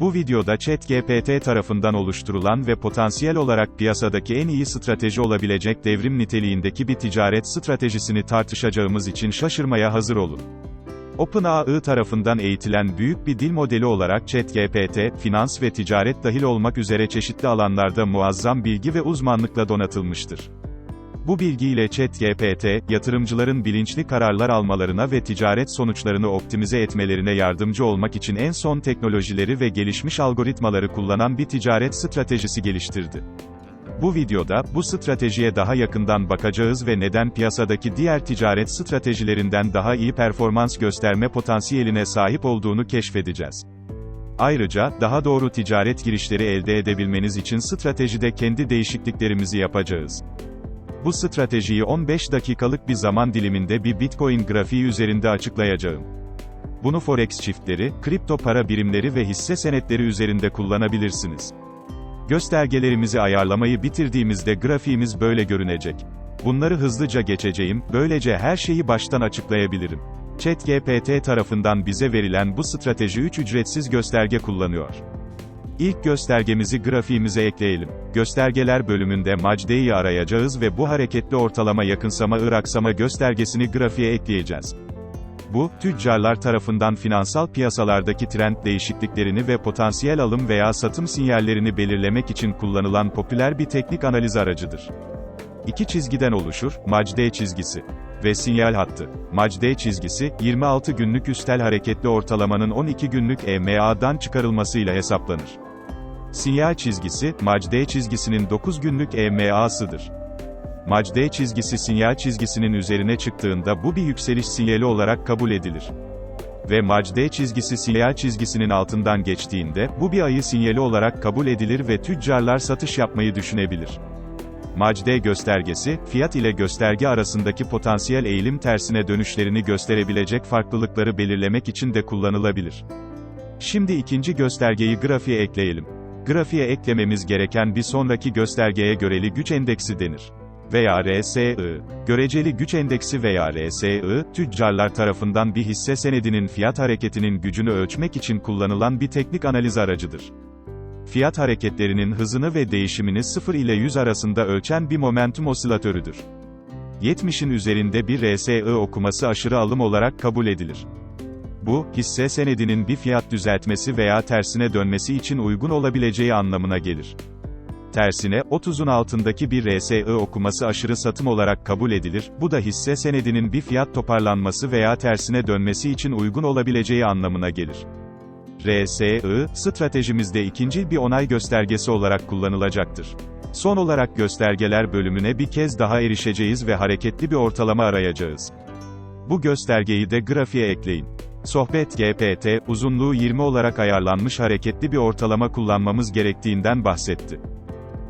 Bu videoda ChatGPT tarafından oluşturulan ve potansiyel olarak piyasadaki en iyi strateji olabilecek devrim niteliğindeki bir ticaret stratejisini tartışacağımız için şaşırmaya hazır olun. OpenAI tarafından eğitilen büyük bir dil modeli olarak ChatGPT, finans ve ticaret dahil olmak üzere çeşitli alanlarda muazzam bilgi ve uzmanlıkla donatılmıştır. Bu bilgiyle ChatGPT, yatırımcıların bilinçli kararlar almalarına ve ticaret sonuçlarını optimize etmelerine yardımcı olmak için en son teknolojileri ve gelişmiş algoritmaları kullanan bir ticaret stratejisi geliştirdi. Bu videoda, bu stratejiye daha yakından bakacağız ve neden piyasadaki diğer ticaret stratejilerinden daha iyi performans gösterme potansiyeline sahip olduğunu keşfedeceğiz. Ayrıca, daha doğru ticaret girişleri elde edebilmeniz için stratejide kendi değişikliklerimizi yapacağız. Bu stratejiyi 15 dakikalık bir zaman diliminde bir Bitcoin grafiği üzerinde açıklayacağım. Bunu forex çiftleri, kripto para birimleri ve hisse senetleri üzerinde kullanabilirsiniz. Göstergelerimizi ayarlamayı bitirdiğimizde grafiğimiz böyle görünecek. Bunları hızlıca geçeceğim, böylece her şeyi baştan açıklayabilirim. ChatGPT tarafından bize verilen bu strateji 3 ücretsiz gösterge kullanıyor. İlk göstergemizi grafiğimize ekleyelim. Göstergeler bölümünde MACD'yi arayacağız ve bu hareketli ortalama yakınsama ıraksama göstergesini grafiğe ekleyeceğiz. Bu, tüccarlar tarafından finansal piyasalardaki trend değişikliklerini ve potansiyel alım veya satım sinyallerini belirlemek için kullanılan popüler bir teknik analiz aracıdır. İki çizgiden oluşur, MACD çizgisi ve sinyal hattı. MACD çizgisi, 26 günlük üstel hareketli ortalamanın 12 günlük EMA'dan çıkarılmasıyla hesaplanır. Sinyal çizgisi, MACD çizgisinin 9 günlük EMA'sıdır. MACD çizgisi sinyal çizgisinin üzerine çıktığında bu bir yükseliş sinyali olarak kabul edilir. Ve MACD çizgisi sinyal çizgisinin altından geçtiğinde, bu bir ayı sinyali olarak kabul edilir ve tüccarlar satış yapmayı düşünebilir. MACD göstergesi, fiyat ile gösterge arasındaki potansiyel eğilim tersine dönüşlerini gösterebilecek farklılıkları belirlemek için de kullanılabilir. Şimdi ikinci göstergeyi grafiğe ekleyelim. Grafiğe eklememiz gereken bir sonraki göstergeye göreli güç endeksi denir. Veya RSI, göreceli güç endeksi veya RSI, tüccarlar tarafından bir hisse senedinin fiyat hareketinin gücünü ölçmek için kullanılan bir teknik analiz aracıdır. Fiyat hareketlerinin hızını ve değişimini 0 ile 100 arasında ölçen bir momentum osilatörüdür. 70'in üzerinde bir RSI okuması aşırı alım olarak kabul edilir. Bu, hisse senedinin bir fiyat düzeltmesi veya tersine dönmesi için uygun olabileceği anlamına gelir. Tersine, 30'un altındaki bir RSI okuması aşırı satım olarak kabul edilir, bu da hisse senedinin bir fiyat toparlanması veya tersine dönmesi için uygun olabileceği anlamına gelir. RSI, stratejimizde ikinci bir onay göstergesi olarak kullanılacaktır. Son olarak göstergeler bölümüne bir kez daha erişeceğiz ve hareketli bir ortalama arayacağız. Bu göstergeyi de grafiğe ekleyin. Sohbet GPT, uzunluğu 20 olarak ayarlanmış hareketli bir ortalama kullanmamız gerektiğinden bahsetti.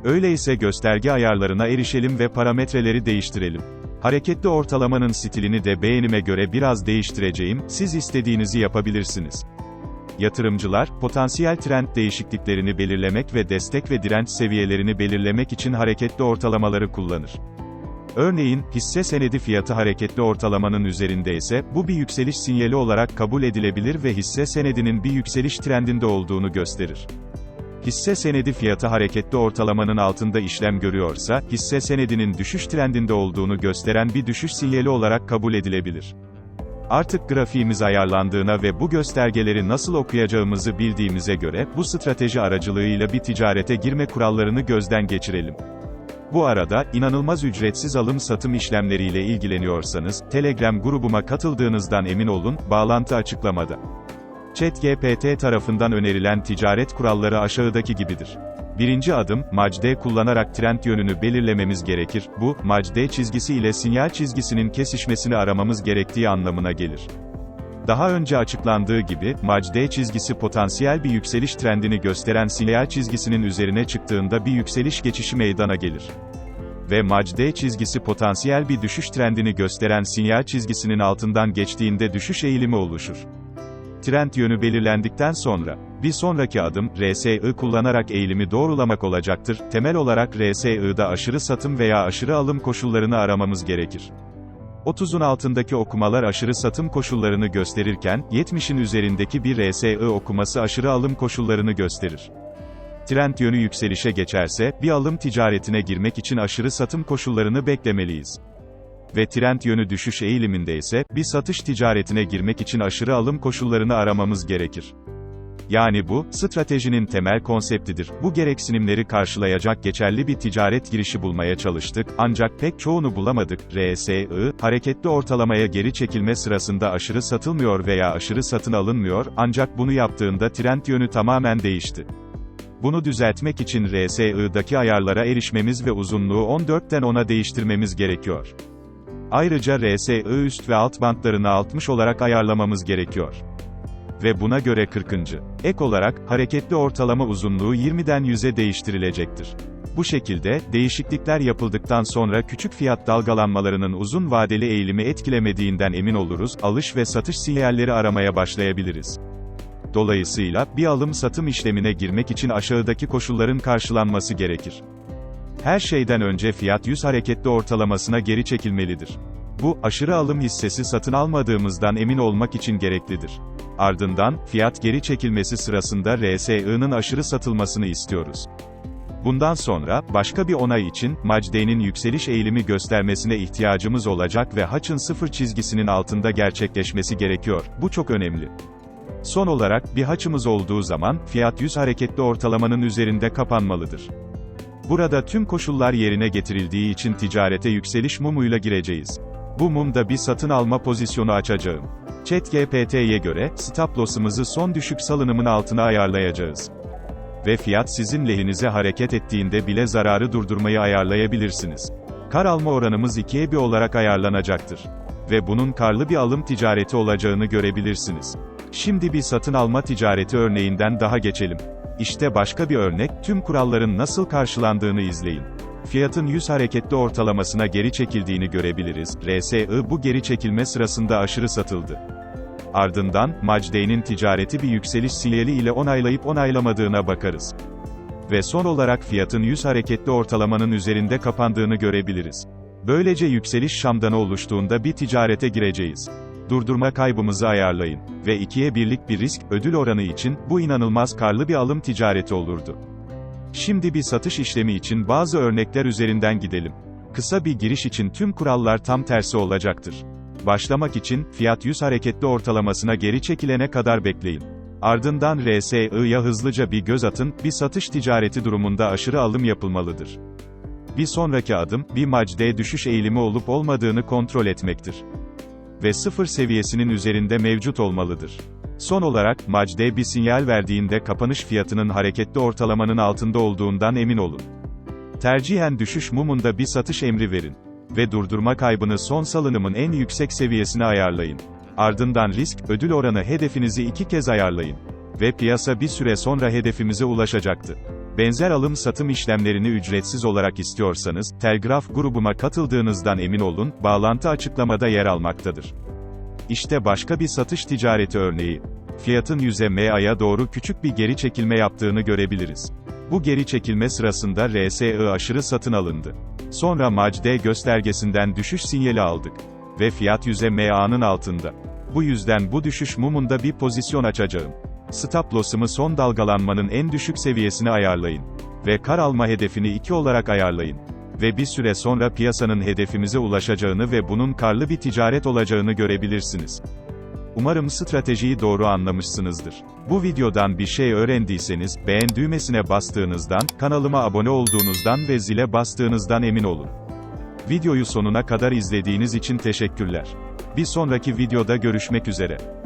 Öyleyse gösterge ayarlarına erişelim ve parametreleri değiştirelim. Hareketli ortalamanın stilini de beğenime göre biraz değiştireceğim, siz istediğinizi yapabilirsiniz. Yatırımcılar, potansiyel trend değişikliklerini belirlemek ve destek ve direnç seviyelerini belirlemek için hareketli ortalamaları kullanır. Örneğin, hisse senedi fiyatı hareketli ortalamanın üzerinde ise, bu bir yükseliş sinyali olarak kabul edilebilir ve hisse senedinin bir yükseliş trendinde olduğunu gösterir. Hisse senedi fiyatı hareketli ortalamanın altında işlem görüyorsa, hisse senedinin düşüş trendinde olduğunu gösteren bir düşüş sinyali olarak kabul edilebilir. Artık grafiğimiz ayarlandığına ve bu göstergeleri nasıl okuyacağımızı bildiğimize göre, bu strateji aracılığıyla bir ticarete girme kurallarını gözden geçirelim. Bu arada, inanılmaz ücretsiz alım-satım işlemleriyle ilgileniyorsanız, Telegram grubuma katıldığınızdan emin olun, bağlantı açıklamada. ChatGPT tarafından önerilen ticaret kuralları aşağıdaki gibidir. Birinci adım, MACD kullanarak trend yönünü belirlememiz gerekir. Bu, MACD çizgisi ile sinyal çizgisinin kesişmesini aramamız gerektiği anlamına gelir. Daha önce açıklandığı gibi, MACD çizgisi potansiyel bir yükseliş trendini gösteren sinyal çizgisinin üzerine çıktığında bir yükseliş geçişi meydana gelir. Ve MACD çizgisi potansiyel bir düşüş trendini gösteren sinyal çizgisinin altından geçtiğinde düşüş eğilimi oluşur. Trend yönü belirlendikten sonra, bir sonraki adım, RSI kullanarak eğilimi doğrulamak olacaktır. Temel olarak RSI'da aşırı satım veya aşırı alım koşullarını aramamız gerekir. 30'un altındaki okumalar aşırı satım koşullarını gösterirken, 70'in üzerindeki bir RSI okuması aşırı alım koşullarını gösterir. Trend yönü yükselişe geçerse, bir alım ticaretine girmek için aşırı satım koşullarını beklemeliyiz. Ve trend yönü düşüş eğiliminde ise, bir satış ticaretine girmek için aşırı alım koşullarını aramamız gerekir. Yani bu, stratejinin temel konseptidir. Bu gereksinimleri karşılayacak geçerli bir ticaret girişi bulmaya çalıştık, ancak pek çoğunu bulamadık. RSI, hareketli ortalamaya geri çekilme sırasında aşırı satılmıyor veya aşırı satın alınmıyor, ancak bunu yaptığında trend yönü tamamen değişti. Bunu düzeltmek için RSI'daki ayarlara erişmemiz ve uzunluğu 14'ten 10'a değiştirmemiz gerekiyor. Ayrıca RSI üst ve alt bantlarını 60 olarak ayarlamamız gerekiyor. Ve buna göre 40. Ek olarak, hareketli ortalama uzunluğu 20'den 100'e değiştirilecektir. Bu şekilde, değişiklikler yapıldıktan sonra küçük fiyat dalgalanmalarının uzun vadeli eğilimi etkilemediğinden emin oluruz, alış ve satış sinyalleri aramaya başlayabiliriz. Dolayısıyla, bir alım-satım işlemine girmek için aşağıdaki koşulların karşılanması gerekir. Her şeyden önce fiyat 100 hareketli ortalamasına geri çekilmelidir. Bu, aşırı alım hissesi satın almadığımızdan emin olmak için gereklidir. Ardından, fiyat geri çekilmesi sırasında RSI'nin aşırı satılmasını istiyoruz. Bundan sonra, başka bir onay için, MACD'nin yükseliş eğilimi göstermesine ihtiyacımız olacak ve haçın sıfır çizgisinin altında gerçekleşmesi gerekiyor. Bu çok önemli. Son olarak, bir haçımız olduğu zaman, fiyat 100 hareketli ortalamanın üzerinde kapanmalıdır. Burada tüm koşullar yerine getirildiği için ticarete yükseliş mumuyla gireceğiz. Bu mumda bir satın alma pozisyonu açacağım. ChatGPT'ye göre, stop loss'ımızı son düşük salınımın altına ayarlayacağız. Ve fiyat sizin lehinize hareket ettiğinde bile zararı durdurmayı ayarlayabilirsiniz. Kar alma oranımız 2'ye 1 olarak ayarlanacaktır. Ve bunun karlı bir alım ticareti olacağını görebilirsiniz. Şimdi bir satın alma ticareti örneğinden daha geçelim. İşte başka bir örnek, tüm kuralların nasıl karşılandığını izleyin. Fiyatın 100 hareketli ortalamasına geri çekildiğini görebiliriz. RSI bu geri çekilme sırasında aşırı satıldı. Ardından, MACD'nin ticareti bir yükseliş sinyali ile onaylayıp onaylamadığına bakarız. Ve son olarak fiyatın 100 hareketli ortalamanın üzerinde kapandığını görebiliriz. Böylece yükseliş şamdanı oluştuğunda bir ticarete gireceğiz. Durdurma kaybımızı ayarlayın. Ve ikiye birlik bir risk, ödül oranı için, bu inanılmaz karlı bir alım ticareti olurdu. Şimdi bir satış işlemi için bazı örnekler üzerinden gidelim. Kısa bir giriş için tüm kurallar tam tersi olacaktır. Başlamak için, fiyat 100 hareketli ortalamasına geri çekilene kadar bekleyin. Ardından RSI'ya hızlıca bir göz atın, bir satış ticareti durumunda aşırı alım yapılmalıdır. Bir sonraki adım, bir MACD düşüş eğilimi olup olmadığını kontrol etmektir. Ve sıfır seviyesinin üzerinde mevcut olmalıdır. Son olarak, MACD bir sinyal verdiğinde kapanış fiyatının hareketli ortalamanın altında olduğundan emin olun. Tercihen düşüş mumunda bir satış emri verin. Ve durdurma kaybını son salınımın en yüksek seviyesine ayarlayın. Ardından risk, ödül oranı hedefinizi iki kez ayarlayın. Ve piyasa bir süre sonra hedefimize ulaşacaktı. Benzer alım-satım işlemlerini ücretsiz olarak istiyorsanız, Telgraf grubuma katıldığınızdan emin olun, bağlantı açıklamada yer almaktadır. İşte başka bir satış ticareti örneği. Fiyatın 100'e MA'ya doğru küçük bir geri çekilme yaptığını görebiliriz. Bu geri çekilme sırasında RSI aşırı satın alındı. Sonra MACD göstergesinden düşüş sinyali aldık. Ve fiyat 100'e MA'nın altında. Bu yüzden bu düşüş mumunda bir pozisyon açacağım. Stop loss'ımı son dalgalanmanın en düşük seviyesine ayarlayın. Ve kar alma hedefini 2 olarak ayarlayın. Ve bir süre sonra piyasanın hedefimize ulaşacağını ve bunun karlı bir ticaret olacağını görebilirsiniz. Umarım stratejiyi doğru anlamışsınızdır. Bu videodan bir şey öğrendiyseniz, beğen düğmesine bastığınızdan, kanalıma abone olduğunuzdan ve zile bastığınızdan emin olun. Videoyu sonuna kadar izlediğiniz için teşekkürler. Bir sonraki videoda görüşmek üzere.